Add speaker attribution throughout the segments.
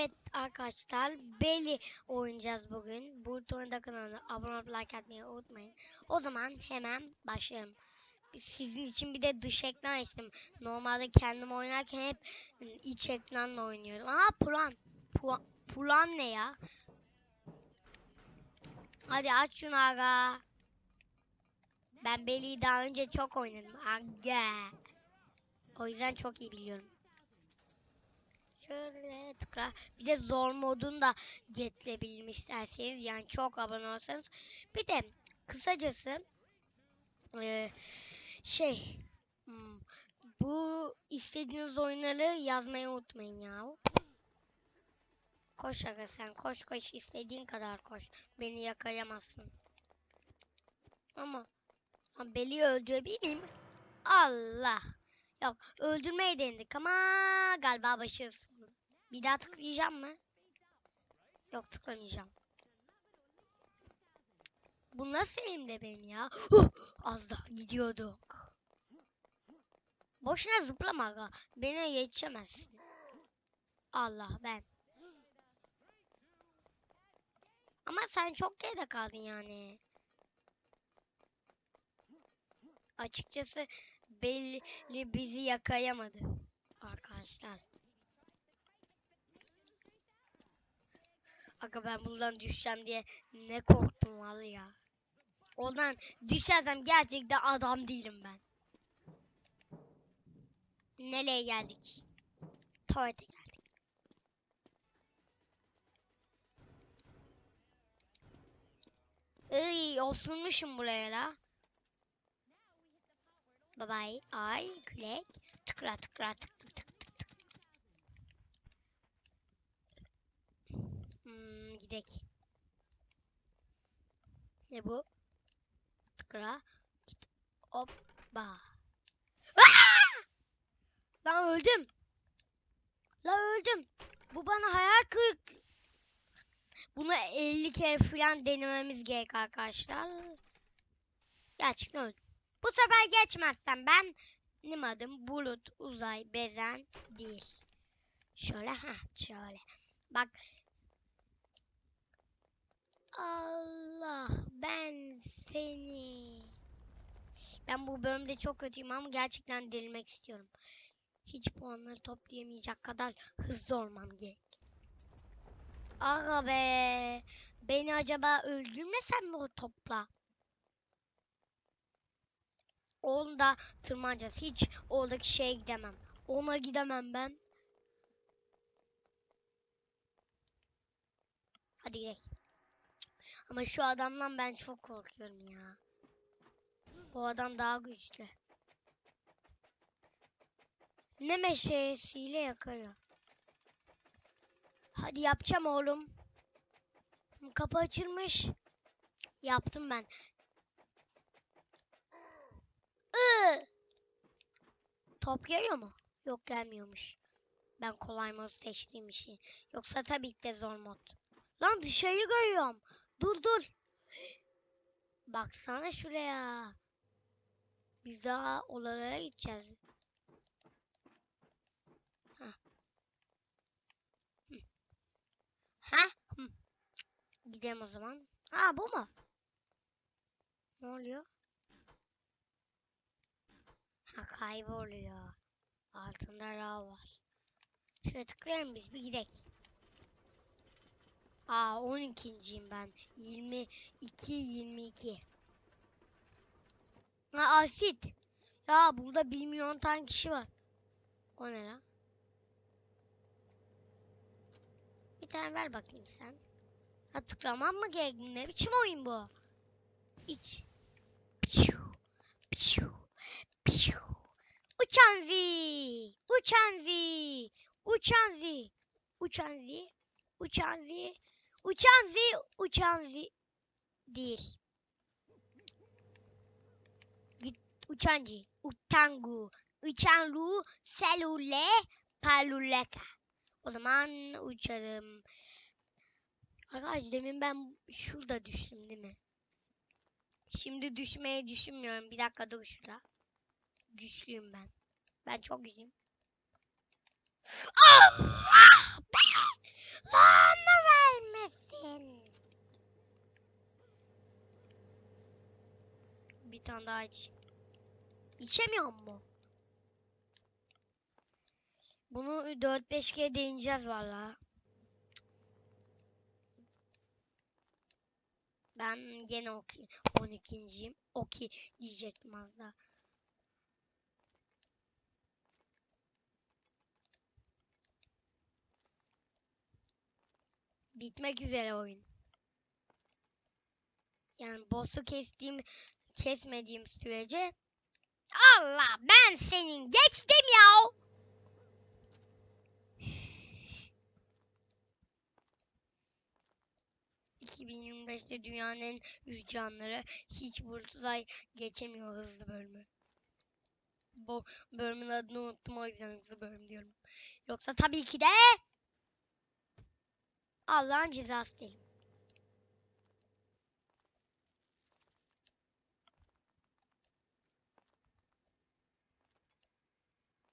Speaker 1: Evet arkadaşlar Belly oynayacağız bugün. Bu turnuva kanalına abone olup like atmayı unutmayın. O zaman hemen başlayalım. Sizin için bir de dış ekran açtım. Normalde kendim oynarken hep iç ekranla oynuyorum. Aa Puran. Puan, Puran ne ya? Hadi aç şunu aga. Ben Belly'yi daha önce çok oynadım. Aga. O yüzden çok iyi biliyorum. Şöyle tıkla. Bir de zor modunu da getirebilirim isterseniz. Yani çok abone olsanız. Bir de kısacası eee, şey hmm, bu istediğiniz oyunları yazmayı unutmayın ya. Koş aga sen koş koş istediğin kadar koş. Beni yakalayamazsın. Ama Beli öldürebilir miyim? Allah. Yok öldürmeyi denedik ama galiba başarısız. Bir daha tıklayacağım mı? Yok tıklamayacağım. Bu nasıl elimde benim ya? Az daha gidiyorduk. Boşuna zıplama aga. Beni geçemezsin. Allah ben. Ama sen çok geride kaldın yani. Açıkçası belli bizi yakalayamadı arkadaşlar. Aga ben buradan düşeceğim diye ne korktum vallahi ya. Oradan düşersem gerçekten adam değilim ben. Nereye geldik? Tuvalete geldik. Iy, osurmuşum buraya la. Bye bye. Ay külek. Tıkra tıkra tık tık tık tık tık. Hmm, gidek. Ne bu? Tıkra. Git. Hoppa. Lan öldüm. Lan öldüm. Bu bana hayal kırık. Bunu 50 kere falan denememiz gerek arkadaşlar. Gerçekten öldüm. Bu sefer geçmezsem ben benim adım Bulut Uzay Bezen değil. Şöyle ha şöyle. Bak. Allah ben seni. Ben bu bölümde çok kötüyüm ama gerçekten delirmek istiyorum. Hiç puanları toplayamayacak kadar hızlı olmam gerek. Aga be. Beni acaba öldürmesem mi o topla? Onda tırmanacağız. Hiç oradaki şeye gidemem. Ona gidemem ben. Hadi gidelim. Ama şu adamdan ben çok korkuyorum ya. Bu adam daha güçlü. Ne meşesiyle yakıyor. Hadi yapacağım oğlum. Kapı açılmış. Yaptım ben. Iı! Top geliyor mu? Yok gelmiyormuş. Ben kolay mod seçtiğim için. Yoksa tabii ki de zor mod. Lan dışarıyı görüyorum. Dur dur. Baksana şuraya. Biz daha oralara gideceğiz. Hah? Hı. Gidelim o zaman. Ha bu mu? Ne oluyor? Ha kayboluyor. Altında rav var. Şöyle tıklayalım biz bir gidelim. Aa 12.yim ben. 22 22. Ha asit. Ya burada 1 milyon tane kişi var. O ne lan? Bir tane ver bakayım sen. Ha tıklamam mı gerekli? Ne biçim oyun bu? İç. Piu, piu, piu. Uçan zi. Uçan zi. Uçan zi. Uçan zi. Uçan zi. Uçan zi. Uçan zi. Değil. Uçancı. Utangu. Uçanlu. Selule. Paluleka. O zaman uçarım. Arkadaş demin ben şurada düştüm değil mi? Şimdi düşmeyi düşünmüyorum. Bir dakika dur şurada. Güçlüyüm ben. Ben çok güçlüyüm. Allah neredesin? Bir tane daha iç. İçemiyor mu? Bunu 4-5 kere deneyeceğiz valla. Ben gene 12. 12.yim. Oki diyecektim az daha. Bitmek üzere oyun. Yani boss'u kestiğim kesmediğim sürece Allah ben senin geçtim ya. ...2025'te dünyanın en üst canlıları hiç Bursa'yı geçemiyor hızlı bölümü. Bu bölümün adını unuttum o yüzden hızlı bölüm diyorum. Yoksa tabii ki de... Allah'ın cezası değil.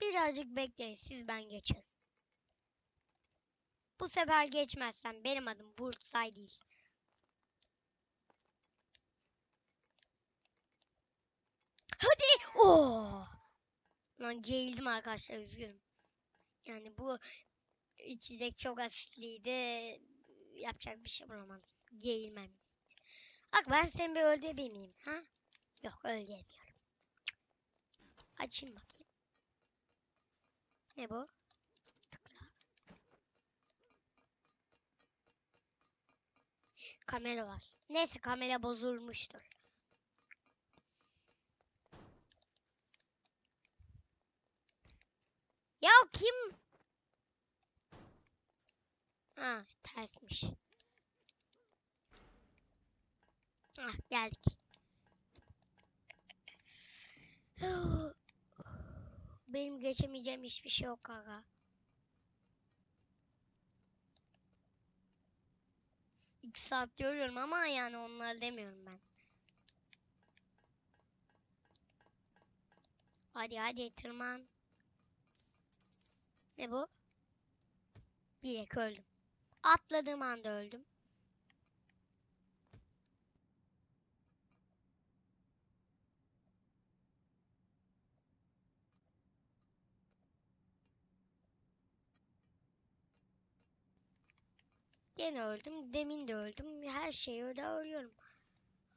Speaker 1: Birazcık bekleyin siz ben geçerim. Bu sefer geçmezsem benim adım Burtsay değil. Hadi! Oh! Lan geğildim arkadaşlar üzgünüm. Yani bu içecek çok asitliydi. Yapacak bir şey bulamadım. Geğilmem. Bak ben seni bir öldürebilir miyim? Ha? Yok öldüremiyorum. Açayım bakayım. Ne bu? Tıkla. Kamera var. Neyse kamera bozulmuştur. Ya kim? Ha tersmiş. Ah geldik. Benim geçemeyeceğim hiçbir şey yok aga. İki saat görüyorum ama yani onları demiyorum ben. Hadi hadi tırman. Ne bu? Direkt öldüm. Atladığım anda öldüm. Gene öldüm. Demin de öldüm. Her şeyi öyle ölüyorum.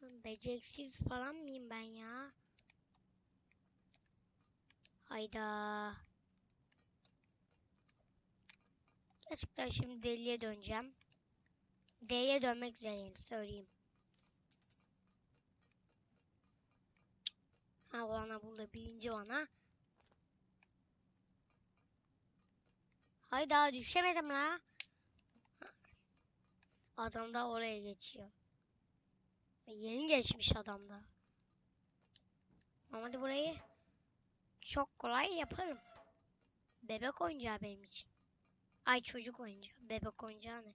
Speaker 1: Beceriksiz falan mıyım ben ya? Hayda. Gerçekten şimdi deliye döneceğim. D'ye dönmek üzereyim söyleyeyim. Ha bana burada birinci bana. Hayda düşemedim la. Adam da oraya geçiyor. Yeni geçmiş adam da. Ama hadi burayı çok kolay yaparım. Bebek oyuncağı benim için. Ay çocuk oyuncağı. Bebek oyuncağı ne?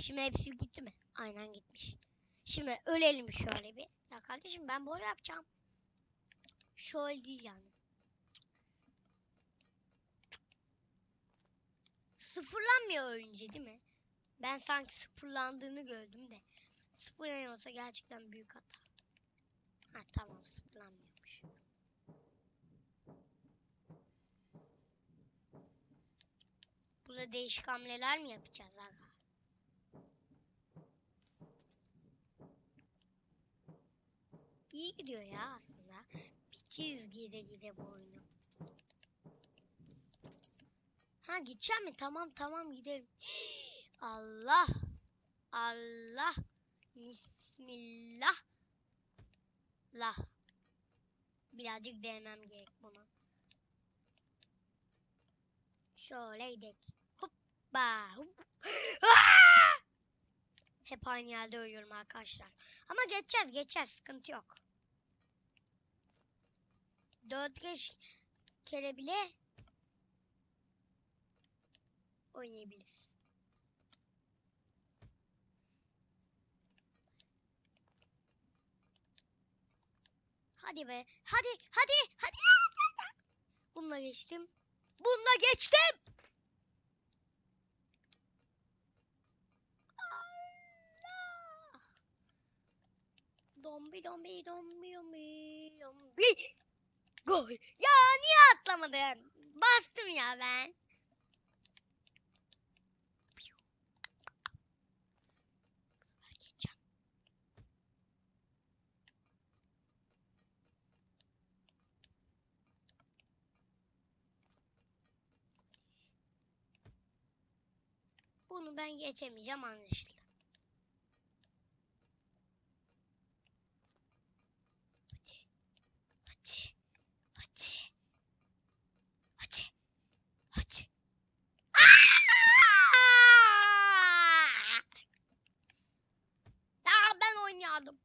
Speaker 1: Şimdi hepsi gitti mi? Aynen gitmiş. Şimdi ölelim şöyle bir. Ya kardeşim ben böyle yapacağım. Şöyle değil yani. Sıfırlanmıyor önce değil mi? Ben sanki sıfırlandığını gördüm de. Sıfırlanıyorsa gerçekten büyük hata. Ha tamam sıfırlanmıyormuş. Burada değişik hamleler mi yapacağız aga? İyi gidiyor ya aslında. Bir çizgide gide bu oyunu. Ha gideceğim mi? Tamam tamam gidelim. Allah. Allah. Bismillah. La. Birazcık denemem gerek bunu. Şöyle gidelim. Hoppa. Hop. Aa! Hep aynı yerde ölüyorum arkadaşlar. Ama geçeceğiz geçeceğiz. Sıkıntı yok. Dört beş kere bile oynayabiliriz. Hadi be. Hadi, hadi, hadi. Bununla geçtim. Bununla geçtim. Dombi dombi dombi dombi dombi. Gol. Ya niye atlamadın? Bastım ya ben. Bunu ben geçemeyeceğim anlaşıldı. Hadi. Hadi. Hadi. Hadi. Hadi. Aa! Aa, ben oynuyordum.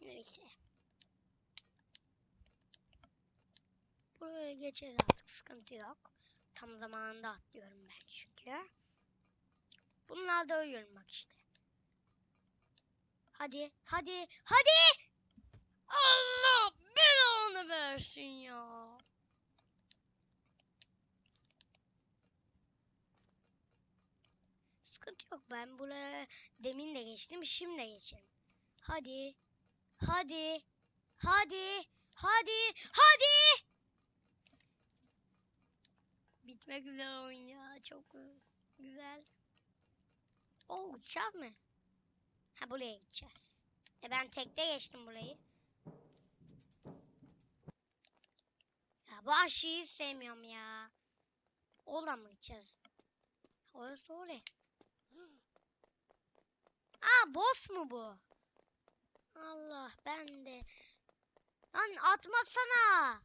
Speaker 1: Neyse. Geçeceğiz artık sıkıntı yok. Tam zamanında atlıyorum ben çünkü. Bunlarda uyuyorum bak işte. Hadi, hadi, hadi! Allah belanı versin ya. Sıkıntı yok ben buraya demin de geçtim şimdi de geçerim. Hadi, hadi, hadi, hadi, hadi! Bitmek üzere oyun ya çok güzel. O uçacağız mı? Ha buraya gideceğiz. E ben tekte geçtim burayı. Ya bu aşıyı sevmiyorum ya. Oradan mı gideceğiz? Orası oraya. Aa boss mu bu? Allah ben de. Lan atmasana.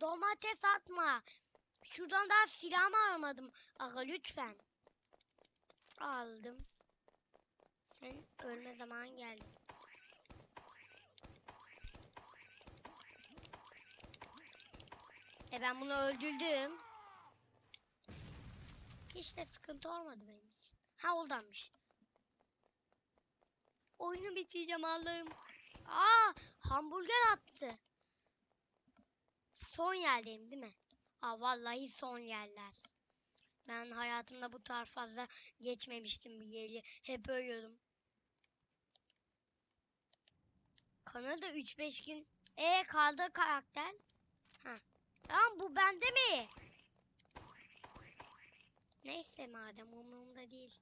Speaker 1: Domates atma. Şuradan daha silahımı almadım. Aga lütfen. Aldım. Sen ölme zaman geldi. E ben bunu öldürdüm. Hiç de sıkıntı olmadı benim için. Ha oldanmış. Oyunu bitireceğim Allah'ım. Aa hamburger attı. Son yerdeyim değil mi? Aa vallahi son yerler. Ben hayatımda bu tarz fazla geçmemiştim bir yeri. Hep ölüyordum. Kanada 3-5 gün. E kaldı karakter. Ha. Tamam bu bende mi? Neyse madem umurumda değil.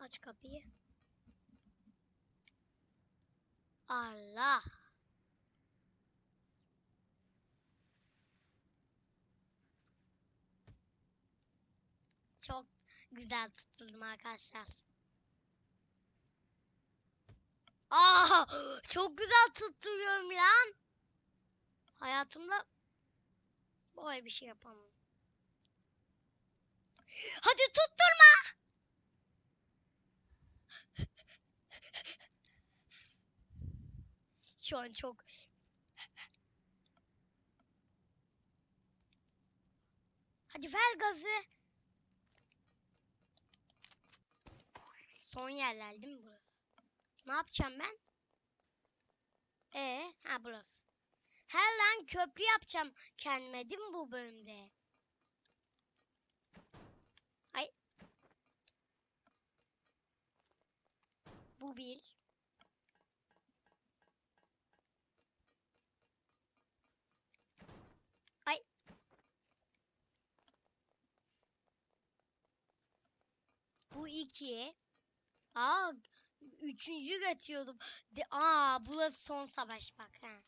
Speaker 1: Aç kapıyı. Allah. Çok güzel tutturdum arkadaşlar. Aa, çok güzel tutturuyorum lan. Hayatımda böyle bir şey yapamam. Hadi tutturma. Şu an çok Hadi ver gazı. Son yerler değil mi bu? Ne yapacağım ben? Ee, ha burası. Her lan köprü yapacağım kendime değil mi bu bölümde? 2. Aa üçüncü götürüyordum. De, aa burası son savaş bak ha.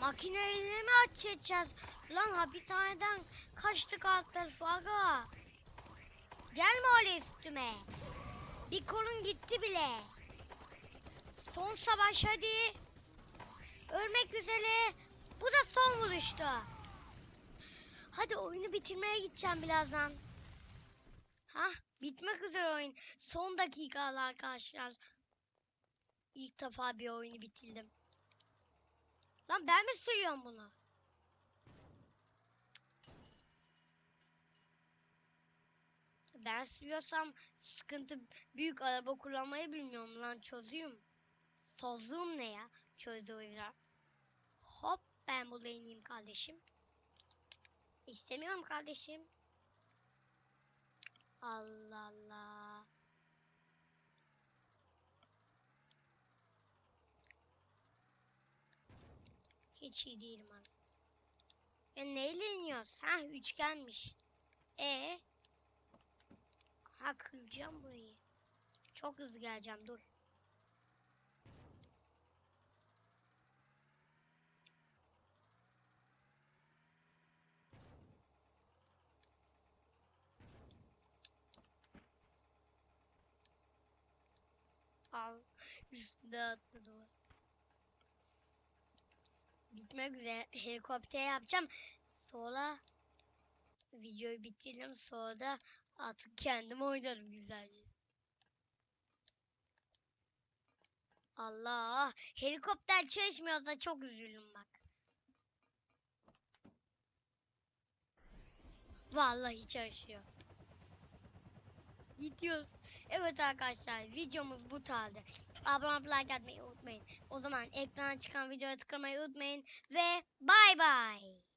Speaker 1: Makineleri mi açacağız? Lan hapishaneden kaçtık alt tarafı aga. Gelme öyle üstüme. Bir kolun gitti bile. Son savaş hadi. Ölmek üzere. Bu da son vuruştu. Hadi oyunu bitirmeye gideceğim birazdan. Ha, bitmek üzere oyun. Son dakikalar arkadaşlar. İlk defa bir oyunu bitirdim. Lan ben mi söylüyorum bunu? Ben sürüyorsam sıkıntı büyük araba kullanmayı bilmiyorum lan çözüyorum. Tozluğum ne ya? Çözdü oyunlar. Ben burada ineyim kardeşim. İstemiyorum kardeşim. Allah Allah. Hiç iyi değilim abi. Ya neyle iniyoruz? Ha üçgenmiş. E Ha kıracağım burayı. Çok hızlı geleceğim dur. Üstüne atladı o. Bitmek üzere. Helikopter yapacağım. Sonra videoyu bitiririm. Sonra da artık kendim oynarım güzelce. Allah. Helikopter çalışmıyorsa çok üzüldüm bak. Vallahi çalışıyor. Gidiyoruz. Evet arkadaşlar videomuz bu tarzda. Abone olup like atmayı unutmayın. O zaman ekrana çıkan videoya tıklamayı unutmayın. Ve bay bay.